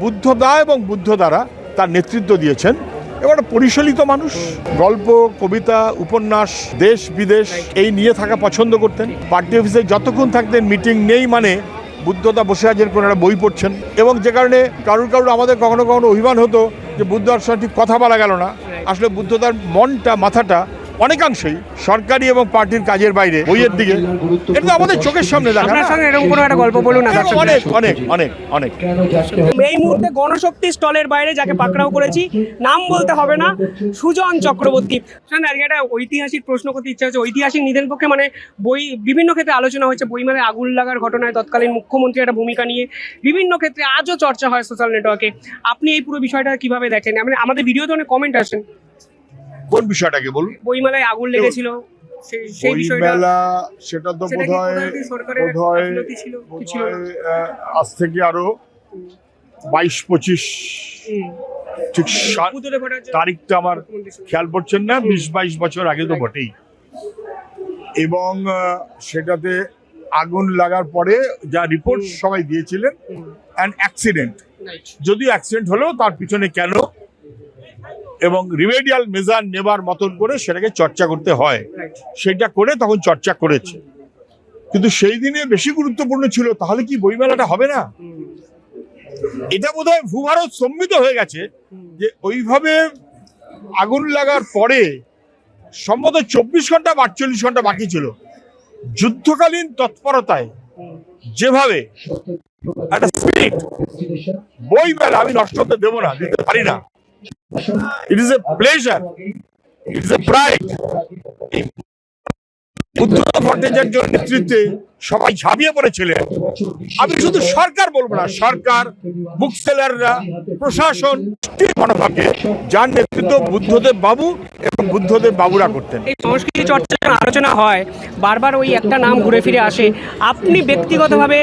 বুদ্ধদা এবং বুদ্ধ দ্বারা তার নেতৃত্ব দিয়েছেন। এবার পরিশীলিত মানুষ। গল্প, কবিতা, উপন্যাস, দেশ, বিদেশ, এই নিয়ে থাকা পছন্দ করতেন। পার্টি অফিসে যতক্ষণ থাকতেন, মিটিং নেই মানে বুদ্ধদা বসে আছেন কোনো একটা বই পড়ছেন। এবং যে কারণে কারুর কারুর আমাদের কখনো কখনো অভিমান হতো যে বুদ্ধদার সঙ্গে ঠিক কথা বলা গেল না। আসলে বুদ্ধদার মনটা, মাথাটা অনেকাংশেই সরকারি এবং পার্টির কাজের বাইরে বইয়ের দিকে এটা তো আমাদের চোখের সামনে দেখা। আপনার সঙ্গে এরকম কোনো একটা গল্প বলুন না দর্শকদের। অনেক অনেক অনেক অনেক। এই মুহূর্তে গণশক্তি স্টলের বাইরে যাকে পাকড়াও করেছি নাম বলতে হবে না সুজন চক্রবর্তী। শোন, আজকে একটা ঐতিহাসিক প্রশ্ন করতে ইচ্ছা হচ্ছে। ঐতিহাসিক নিধের পক্ষে মানে বই বিভিন্ন ক্ষেত্রে আলোচনা হয়েছে। বই মানে আগুন লাগার ঘটনায় তৎকালীন মুখ্যমন্ত্রী একটা ভূমিকা নিয়ে বিভিন্ন ক্ষেত্রে আজও চর্চা হয় সোশ্যাল নেটওয়ার্কে আপনি এই পুরো বিষয়টা কীভাবে দেখেন? মানে আমাদের ভিডিওতে অনেক কমেন্ট আসেন। কোন বিষয়টাকে বলুন? বইমেলায় আগুন লেগেছিল বইমেলা সেটা তো বোধ হয় বোধ হয়? আজ থেকে আরও বাইশ পঁচিশ ঠিক তারিখটা আমার খেয়াল পড়ছেন না বিশ বাইশ বছর আগে তো বটেই। এবং সেটাতে আগুন লাগার পরে যা রিপোর্ট সবাই দিয়েছিলেন হুম, অ্যান্ড অ্যাক্সিডেন্ট. যদিও অ্যাক্সিডেন্ট হলেও তার পিছনে কেন এবং রিমেডিয়াল মেজার নেবার মতন করে সেটাকে চর্চা করতে হয়. সেটা করে তখন চর্চা করেছে। কিন্তু সেই দিনে বেশি গুরুত্বপূর্ণ ছিল, তাহলে কি বইমেলাটা হবে না? এটা বোধ হয় ভূভারত সম্মিত হয়ে গেছে যে ওইভাবে আগুন লাগার পরে সম্ভবত চব্বিশ ঘণ্টা আটচল্লিশ ঘণ্টা বাকি ছিল। যুদ্ধকালীন তৎপরতায় যেভাবে একটা স্পিরিট বই মেলা আমি নষ্ট হতে দেবো না, দিতে পারি না। It is a pleasure. it is a pride pride উদ্ধত ভট্টাচার্য নেতৃত্বে সবাই ঝাঁপিয়ে পড়েছিলেন। আমি শুধু সরকার বলব না, সরকার বুক সেলাররা প্রশাসন মনোভাবকে যার নেতৃত্ব বুদ্ধদেব বাবু এবং বুদ্ধদেব বাবুরা করতেন। এই সংস্কৃতি চর্চা আলোচনা হয়, বারবার ওই একটা নাম ঘুরে ফিরে আসে। আপনি ব্যক্তিগতভাবে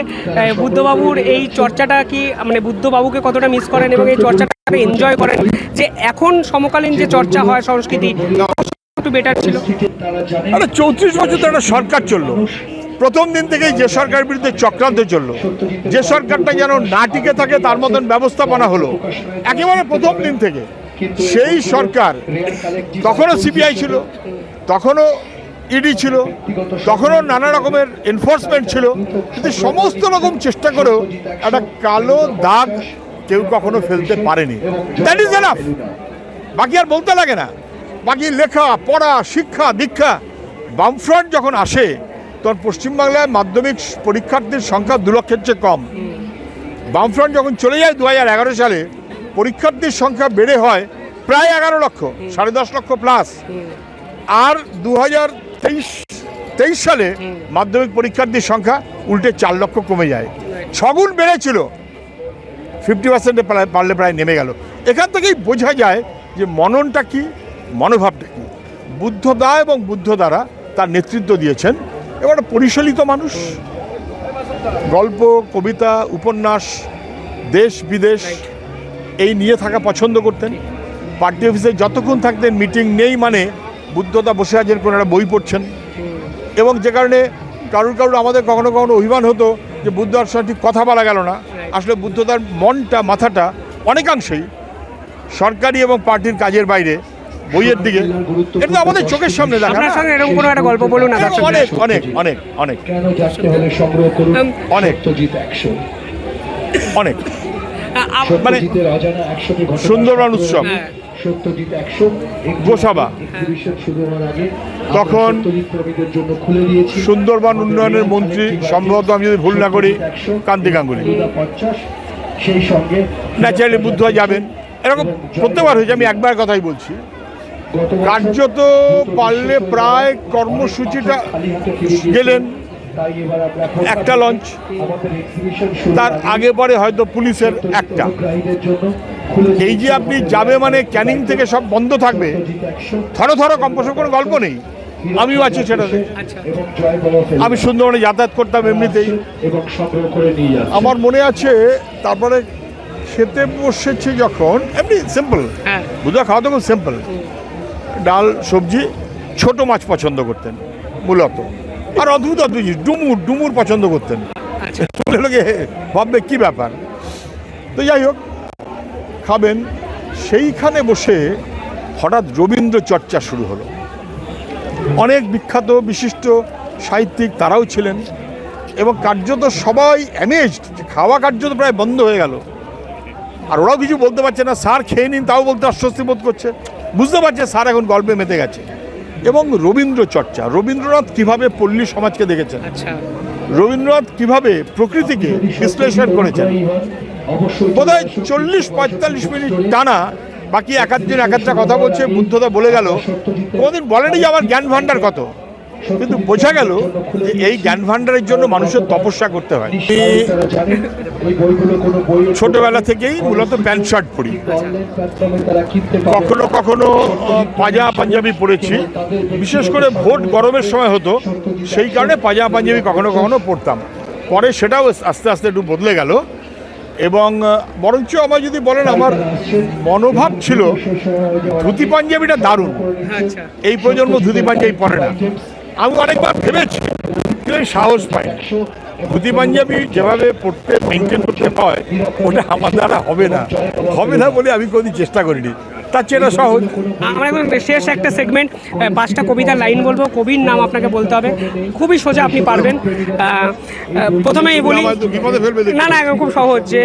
বুদ্ধবাবুর এই চর্চাটা কি মানে বুদ্ধবাবুকে কতটা মিস করেন এবং এই চর্চাটা এনজয় করেন? যে এখন সমকালীন যে চর্চা হয় সংস্কৃতি একটু বেটার ছিল। আরে চৌত্রিশ বছর তো একটা সরকার চলল। প্রথম দিন থেকেই যে সরকারের বিরুদ্ধে চক্রান্ত চলল। যে সরকারটা যেন না টিকে থাকে, তার মতন ব্যবস্থাপনা হলো। একেবারে প্রথম দিন থেকে সেই সরকার তখনও সিবিআই ছিল, তখনও ইডি ছিল, তখনও নানা রকমের এনফোর্সমেন্ট ছিল। কিন্তু সমস্ত রকম চেষ্টা করেও একটা কালো দাগ কেউ কখনো ফেলতে পারেনি। দ্যাট ইজ এনাফ বাকি আর বলতে লাগে না। বাকি লেখা, পড়া, শিক্ষা, দীক্ষা। বামফ্রন্ট যখন আসে, তখন পশ্চিমবাংলায় মাধ্যমিক পরীক্ষার্থীর সংখ্যা দু লক্ষের চেয়ে কম। বামফ্রন্ট যখন চলে যায় দু হাজার এগারো সালে, পরীক্ষার্থীর সংখ্যা বেড়ে হয় প্রায় এগারো লক্ষ, সাড়ে দশ লক্ষ প্লাস আর দু হাজার তেইশ তেইশ সালে মাধ্যমিক পরীক্ষার্থীর সংখ্যা উল্টে চার লক্ষ কমে যায়। ছগুণ বেড়েছিল। ফিফটি পার্সেন্টে পারলে প্রায় নেমে গেল। এখান থেকেই বোঝা যায় যে মননটা কি মনোভাবটা কি বুদ্ধদা এবং বুদ্ধ দ্বারা তার নেতৃত্ব দিয়েছেন। এবার পরিশীলিত মানুষ। গল্প, কবিতা, উপন্যাস, দেশ, বিদেশ, এই নিয়ে থাকা পছন্দ করতেন। পার্টি অফিসে যতক্ষণ থাকতেন, মিটিং নেই মানে বুদ্ধদা বসে আছেন, কোনো একটা বই পড়ছেন। এবং যে কারণে কারুর কারুর আমাদের কখনো কখনো অভিমান হতো যে বুদ্ধদার সঙ্গে ঠিক কথা বলা গেল না। আসলে বুদ্ধদার মনটা, মাথাটা অনেকাংশেই সরকারি এবং পার্টির কাজের বাইরে। বইয়ের দিকে। এটা তো আমাদের চোখের সামনে দেখা। আপনার? সঙ্গে এরকম কোনো একটা গল্প বলুন না। অনেক অনেক অনেক অনেক কেন যাচ্ছে হলে সংগ্রহ করুন? অনেক। সত্যজিৎ একশো। অনেক। মানে সুন্দরবন উৎসব। হ্যাঁ। সত্যজিৎ গোসাবা। তখন সুন্দরবন উন্নয়নের মন্ত্রী সম্ভবত আমি যদি ভুল না করি কান্তি গাঙ্গুলি। সেই সঙ্গে ন্যাচারালি বুদ্ধ যাবেন। এরকম প্রত্যেকবার হয়েছে আমি একবার কথাই বলছি। কার্যত পারলে প্রায় কর্মসূচিটা গেলেন। একটা লঞ্চ তার আগে পরে হয়তো পুলিশের একটা। এই যে আপনি যাবে মানে ক্যানিং থেকে সব বন্ধ থাকবে থরো থরো কম্পোসের কোনো গল্প নেই। আমিও আছি সেটাতে। আচ্ছা। আমি সুন্দরবনে যাতায়াত করতাম এমনিতেই। আমার মনে আছে তারপরে খেতে বসেছে যখন এমনি সিম্পল হ্যাঁ। বুধা খাওয়া তো খুব সিম্পল ডাল সবজি ছোট মাছ পছন্দ করতেন মূলত। আর অদ্ভুত অদ্ভুত জিনিস, ডুমুর ডুমুর পছন্দ করতেন। আচ্ছা। লোকে ভাববে কি ব্যাপার? তো যাই হোক খাবেন। সেইখানে বসে হঠাৎ রবীন্দ্র চর্চা শুরু হলো। অনেক বিখ্যাত বিশিষ্ট সাহিত্যিক তারাও ছিলেন এবং কার্যত সবাই অ্যামেজড খাওয়া কার্যত প্রায় বন্ধ হয়ে গেল। আর ওরাও কিছু বলতে পারছে না স্যার খেয়ে নিন তাও বলতে অস্বস্তি বোধ করছে। বুঝতে পারছে স্যার এখন গল্পে মেতে গেছে। এবং রবীন্দ্র চর্চা রবীন্দ্রনাথ কীভাবে পল্লী সমাজকে দেখেছেন? আচ্ছা। রবীন্দ্রনাথ কীভাবে প্রকৃতিকে বিশ্লেষণ করেছেন? বোধহয় চল্লিশ পঁয়তাল্লিশ মিনিট টানা বাকি এক দিন এক একটা কথা বলছে বুদ্ধদা বলে গেল কোনোদিন বলেনি যে আমার জ্ঞান ভাণ্ডার কত? কিন্তু বোঝা গেল যে এই জ্ঞান ভাণ্ডারের জন্য মানুষের তপস্যা করতে হয়। ছোটবেলা থেকেই মূলত প্যান্ট শার্ট পরি। কখনো কখনো পাজা পাঞ্জাবি পরেছি। বিশেষ করে ভোট গরমের সময় হতো সেই কারণে পাজা পাঞ্জাবি কখনো কখনো পরতাম। পরে সেটাও আস্তে আস্তে একটু বদলে গেল। এবং বরঞ্চ আমার যদি বলেন আমার মনোভাব ছিল ধুতি পাঞ্জাবিটা দারুণ। আচ্ছা। এই প্রজন্ম ধুতি পাঞ্জাবি পরে না। আমি অনেকবার ভেবেছি সাহস পাই। ধুতি পাঞ্জাবি যেভাবে পড়তে মেনটেন করতে হয় ওটা আমার দ্বারা হবে না। হবে না বলে আমি কোনোদিন চেষ্টা করিনি। তার চেয়ে সহজ। আমরা এখন শেষ একটা সেগমেন্ট পাঁচটা কবিতার লাইন বলব। কবির নাম আপনাকে বলতে হবে। খুবই সোজা আপনি পারবেন। প্রথমেই বলি। না না খুব সহজ যে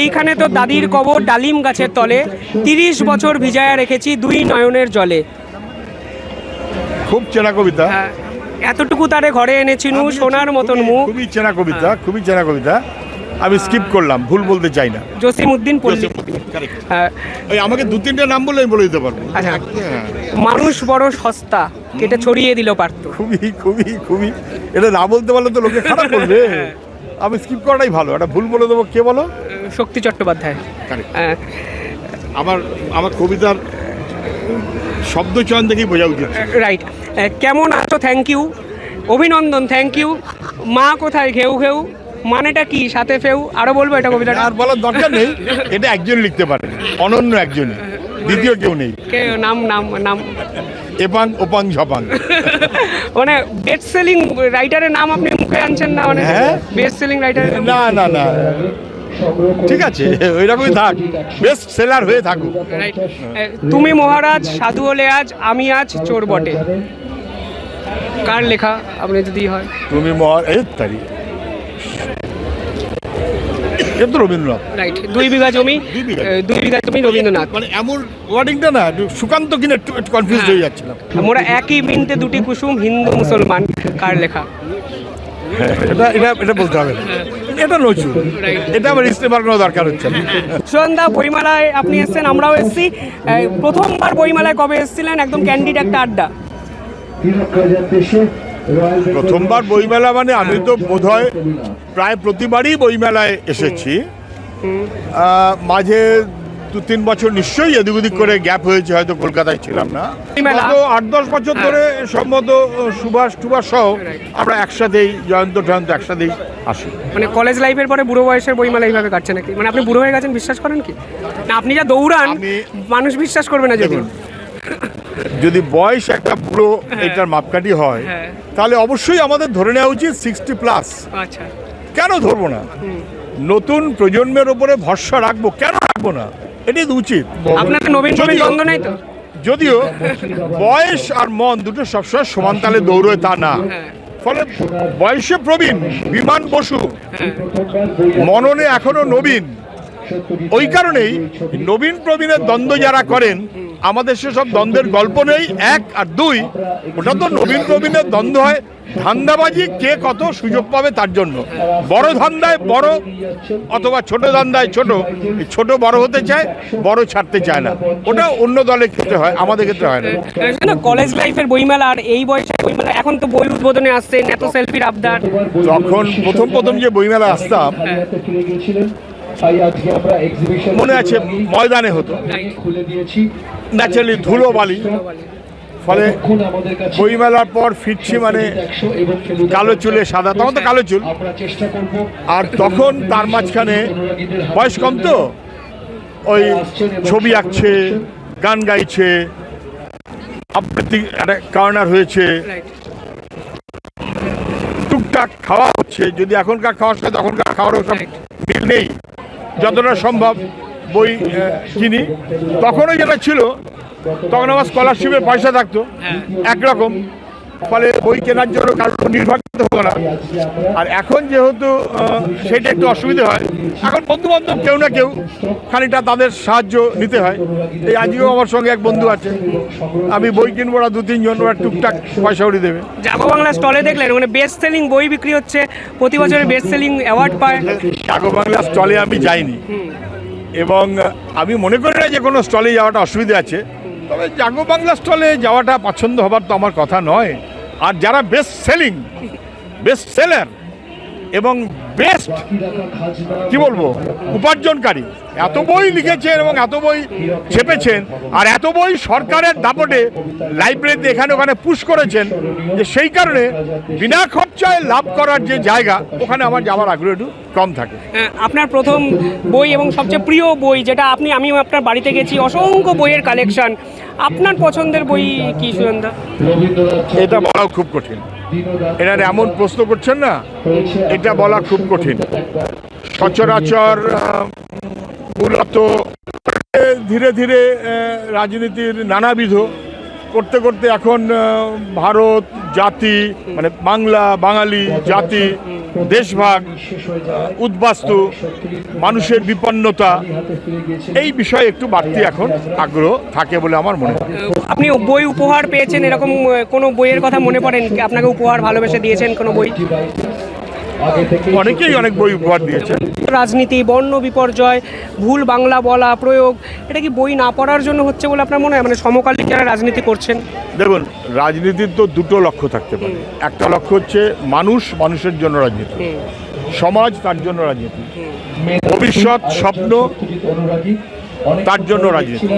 এইখানে তো দাদির কবর ডালিম গাছের তলে তিরিশ বছর ভিজায়া রেখেছি দুই নয়নের জলে। খুব চেনা কবিতা। এতটুকু তারে ঘরে এনেছিনু সোনার মতন মুখ। খুবই চেনা কবিতা খুবই চেনা কবিতা। আমি স্কিপ করলাম ভুল বলতে চাই না। জসিম উদ্দিন পল্লী আহ, ওই আমাকে দু তিনটে নাম বলে বলে দিতে পারব। আচ্ছা। হ্যাঁ, মানুষ বড় সস্তা এটা ছড়িয়ে দিল পারতো। খুবই খুবই খুবই। এটা না বলতে পারলে তো লোকে খারাপ করবে। আমি স্কিপ করাটাই ভালো। একটা ভুল বলে দেবো কে বলো? শক্তি চট্টোপাধ্যায়। আমার আমার কবিতার শব্দ চয়ন দেখেই বোঝা উচিত। রাইট কেমন আছো? থ্যাংক ইউ অভিনন্দন থ্যাংক ইউ মা কোথায়? ঘেউ ঘেউ। মানেটা কি? সাথে ফেউ। আরও বলব এটা কবিতাটা? আর বলার দরকার নেই। এটা একজন লিখতে পারে। অনন্য একজন দ্বিতীয় কেউ নেই। কে নাম নাম নাম। এপাং ওপাং ঝপাং। মানে বেস্ট সেলিং রাইটারের নাম আপনি মুখে আনছেন না মানে? বেস্ট সেলিং রাইটার না না না। ঠিক আছে ওই রকমই থাক। বেস্ট সেলার হয়ে থাকুক। তুমি মহারাজ সাধু হলে আজ আমি আজ চোর বটে। কার লেখা আপনি যদি হয়? তুমি মহার এই তারি। এ রবীন্দ্রনাথ। রাইট দুই বিঘা জমি দুই বিঘা। জমি। রবীন্দ্রনাথ। মানে এমন ওয়ার্ডিংটা না সুকান্ত কিনা একটু কনফিউজ হয়ে। যাচ্ছিলাম। মোরা একই মিনিটে দুটি কুসুম হিন্দু মুসলমান কার লেখা? এটা এটা এটা বলতে হবে। এটা নজরুল। এটা আমার ইস্তেমার কোনো দরকার হচ্ছে। না বইমেলায় আপনি এসেছেন আমরাও এসেছি। প্রথমবার বইমেলায় কবে এসেছিলেন? একদম ক্যান্ডিড একটা আড্ডা। প্রথমবার বইমেলা মানে আমি তো বোধহয় প্রায় প্রতিবারই বইমেলায় এসেছি। মাঝে দু তিন বছর নিশ্চয়ই এদিক ওদিক করে গ্যাপ হয়েছে হয়তো কলকাতায় ছিলাম না। গত আট দশ বছর ধরে সম্ভবত সুভাষ টুভাষ সহ আমরা একসাথেই জয়ন্ত টয়ন্ত একসাথেই আসি। মানে কলেজ লাইফের পরে বুড়ো বয়সের বইমেলা এইভাবে কাটছে নাকি? মানে আপনি বুড়ো হয়ে গেছেন বিশ্বাস করেন কি? না আপনি যা দৌড়ান মানুষ বিশ্বাস করবে না যদি যদি বয়স একটা বুড়ো এটার মাপকাঠি হয় হ্যাঁ। তাহলে অবশ্যই আমাদের ধরে নেওয়া উচিত সিক্সটি প্লাস আচ্ছা। কেন ধরবো না? নতুন প্রজন্মের উপরে ভরসা রাখব কেন রাখব না? এটাই তো উচিত। আপনার নবীন নবীন যদিও- দ্বন্দ্ব নাই তো? যদিও বয়স আর মন দুটো সবসময় সমান তালে দৌড়য় তা না। ফলে বয়সে প্রবীণ বিমান বসু। মননে এখনও নবীন। ওই কারণেই নবীন প্রবীণের দ্বন্দ্ব যারা করেন আমাদের সেসব দ্বন্দ্বের গল্প নেই। এক আর দুই ওটা তো নবীন প্রবীণের দ্বন্দ্ব হয় ধান্দাবাজি কে কত সুযোগ পাবে তার জন্য। বড় ধান্দায় বড় অথবা ছোট ধান্দায় ছোট। এই ছোট বড় হতে চায় বড় ছাড়তে চায় না। ওটা অন্য দলের ক্ষেত্রে হয় আমাদের ক্ষেত্রে হয় না। কলেজ লাইফের বইমেলা আর এই বয়সের বইমেলা এখন তো বই উদ্বোধনে আসছেন এত সেলফির আবদার। যখন প্রথম প্রথম যে বইমেলা আসতাম মনে আছে ময়দানে হতো। খুলে দিয়েছি। ন্যাচারালি ধুলো বালি ফলে বইমেলার পর ফিরছি মানে কালো চুলে সাদা তখন তো কালো চুল। আর তখন তার মাঝখানে বয়স কম তো? ওই ছবি আঁকছে গান গাইছে আবৃত্তি একটা কর্নার হয়েছে। টুকটাক খাওয়া হচ্ছে যদি এখনকার খাওয়ার সাথে তখনকার খাওয়ারও সব মিল নেই। যতটা সম্ভব বই কিনি। তখনও যেটা ছিল তখন আমার স্কলারশিপের পয়সা থাকতো একরকম। ফলে বই কেনার জন্য কারোর নির্ভর করতে হতো না। আর এখন যেহেতু সেটা একটু অসুবিধা হয় এখন বন্ধু বান্ধব কেউ না কেউ খানিকটা তাদের সাহায্য নিতে হয়। এই আজকেও আমার সঙ্গে এক বন্ধু আছে আমি বই কিনবো ওরা দু তিনজন ওরা টুকটাক পয়সা উড়িয়ে দেবে। জাগো বাংলা স্টলে দেখলেন মানে বেস্ট সেলিং বই বিক্রি হচ্ছে প্রতি বছরে বেস্ট সেলিং অ্যাওয়ার্ড পায়। জাগো বাংলা স্টলে আমি যাইনি। এবং আমি মনে করি না যে কোনো স্টলে যাওয়াটা অসুবিধা আছে, তবে জাগো বাংলা স্টলে যাওয়াটা পছন্দ হবার তো আমার কথা নয়। আর যারা বেস্ট সেলিং বেস্ট সেলার এবং বেস্ট। কি বলব? উপার্জনকারী। এত বই লিখেছেন এবং এত বই ছেপেছেন আর এত বই সরকারের দাপটে লাইব্রেরিতে এখানে ওখানে পুশ করেছেন যে সেই কারণে বিনা খরচায় লাভ করার যে জায়গা ওখানে আমার যাওয়ার আগ্রহ একটু কম থাকে। আহ, আপনার প্রথম বই এবং সবচেয়ে প্রিয় বই যেটা আপনি আমি আপনার বাড়িতে গেছি অসংখ্য বইয়ের কালেকশন আপনার পছন্দের বই কি রবীন্দ্রনাথ এটা বলাও খুব কঠিন। এনার এমন প্রশ্ন করছেন না এটা বলা খুব কঠিন। সচরাচর মূলত ধীরে ধীরে রাজনীতির নানাবিধ করতে করতে এখন ভারত জাতি মানে বাংলা বাঙালি জাতি দেশভাগ শেষ হয়ে যায় উদ্বাস্তু মানুষের বিপন্নতা এই বিষয়ে একটু বাড়তি এখন আগ্রহ থাকে বলে আমার মনে হয়। আপনি বই উপহার পেয়েছেন এরকম কোনো বইয়ের কথা মনে পড়েন? আপনাকে উপহার ভালোবেসে দিয়েছেন কোনো বই? অনেকেই অনেক বই উপহার দিয়েছে। রাজনীতি বর্ণ বিপর্যয় ভুল বাংলা বলা প্রয়োগ এটা কি বই না পড়ার জন্য হচ্ছে বলে আপনার মনে হয়? মানে সমকালীন যারা রাজনীতি করছেন। দেখুন রাজনীতির তো দুটো লক্ষ্য থাকতে পারে। একটা লক্ষ্য হচ্ছে মানুষ মানুষের জন্য রাজনীতি। সমাজ তার জন্য রাজনীতি। ভবিষ্যৎ স্বপ্ন তার জন্য রাজনীতি।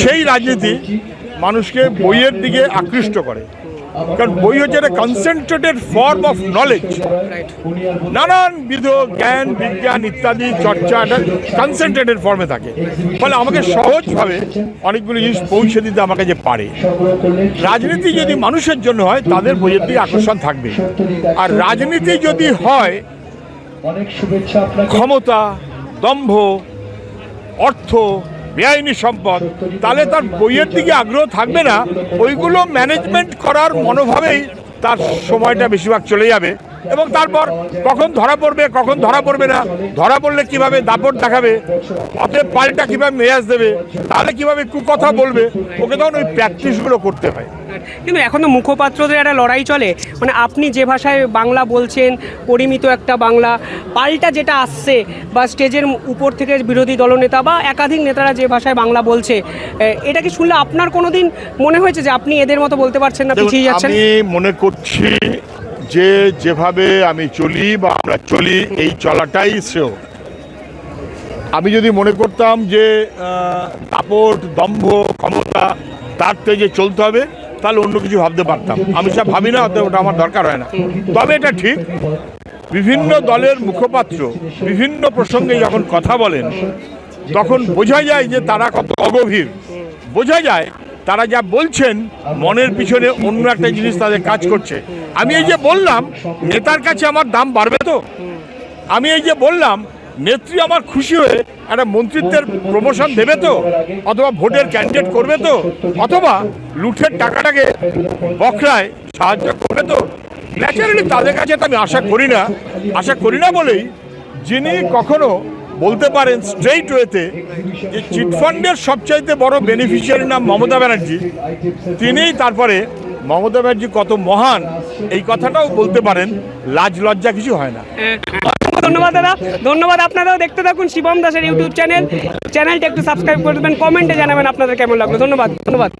সেই রাজনীতি মানুষকে বইয়ের দিকে আকৃষ্ট করে। কারণ বই হচ্ছে একটা কনসেন্ট্রেটেড ফর্ম অফ নলেজ উনি আর বলতে নানান বিধ জ্ঞান, বিজ্ঞান ইত্যাদি, চর্চা একটা কনসেন্ট্রেটেড ফর্মে থাকে। ফলে আমাকে সহজভাবে অনেকগুলো জিনিস পৌঁছে দিতে আমাকে যে পারে। রাজনীতি যদি মানুষের জন্য হয়, তাদের বইয়ের দিকে আকর্ষণ থাকবে। আর রাজনীতি যদি হয়, ক্ষমতা, দম্ভ, অর্থ বেআইনি সম্পদ। তাহলে তার বইয়ের দিকে আগ্রহ থাকবে না? ওইগুলো ম্যানেজমেন্ট করার মনোভাবেই তার সময়টা বেশিরভাগ চলে যাবে। এবং তারপর কখন ধরা পড়বে কখন ধরা পড়বে না ধরা পড়লে কীভাবে দাপট দেখাবে অতএব পাল্টা কীভাবে মেয়াজ দেবে তাহলে কীভাবে কুকথা বলবে ওকে তখন ওই প্র্যাকটিসগুলো করতে হয়। কিন্তু এখন তো মুখপাত্রদের একটা লড়াই চলে মানে আপনি যে ভাষায় বাংলা বলছেন পরিমিত একটা বাংলা পাল্টা যেটা আসছে বা স্টেজের উপর থেকে বিরোধী দলনেতা বা একাধিক নেতারা যে ভাষায় বাংলা বলছে এটা কি শুনলে আপনার কোনো দিন মনে হয়েছে যে আপনি এদের মতো বলতে পারছেন না পিছিয়ে যাচ্ছেন? আমি মনে করছি যে যেভাবে আমি চলি বা আমরা চলি, এই চলাটাই শ্রেয়। আমি যদি মনে করতাম যে দাপট, দম্ভ, ক্ষমতা, তার তেজে চলতে হবে, তাহলে অন্য কিছু ভাবতে পারতাম। আমি সব ভাবি না ওটা আমার দরকার হয় না। তবে এটা ঠিক, বিভিন্ন দলের মুখপাত্র বিভিন্ন প্রসঙ্গে যখন কথা বলেন, তখন বোঝা যায় যে তারা কত অগভীর। বোঝা যায় তারা যা বলছেন, মনের পিছনে অন্য একটা জিনিস তাদের কাজ করছে। আমি এই যে বললাম, নেতার কাছে আমার দাম বাড়বে তো? আমি এই যে বললাম, নেত্রী আমার খুশি হয়ে একটা মন্ত্রিত্বের প্রমোশন দেবে তো? অথবা ভোটের ক্যান্ডিডেট করবে তো? অথবা লুঠের টাকাটাকে বখরায় সাহায্য করবে তো? ন্যাচারালি তাদের কাছে তো আমি আশা করি না। আশা করি না বলেই যিনি কখনো বলতে পারেন স্ট্রেইট ওয়েতে যে চিটফান্ডের সবচাইতে বড় বেনিফিশিয়ারি নাম মমতা ব্যানার্জি। তিনিই তারপরে মমতা ব্যানার্জি কত মহান, এই কথাটাও বলতে পারেন, লাজ লজ্জা কিছু হয় না। ধন্যবাদ দাদা, ধন্যবাদ। আপনারাও দেখতে থাকুন শিবম দাসের ইউটিউব চ্যানেল চ্যানেলটা একটু সাবস্ক্রাইব করে দেবেন কমেন্টে জানাবেন আপনাদের কেমন লাগল। ধন্যবাদ ধন্যবাদ।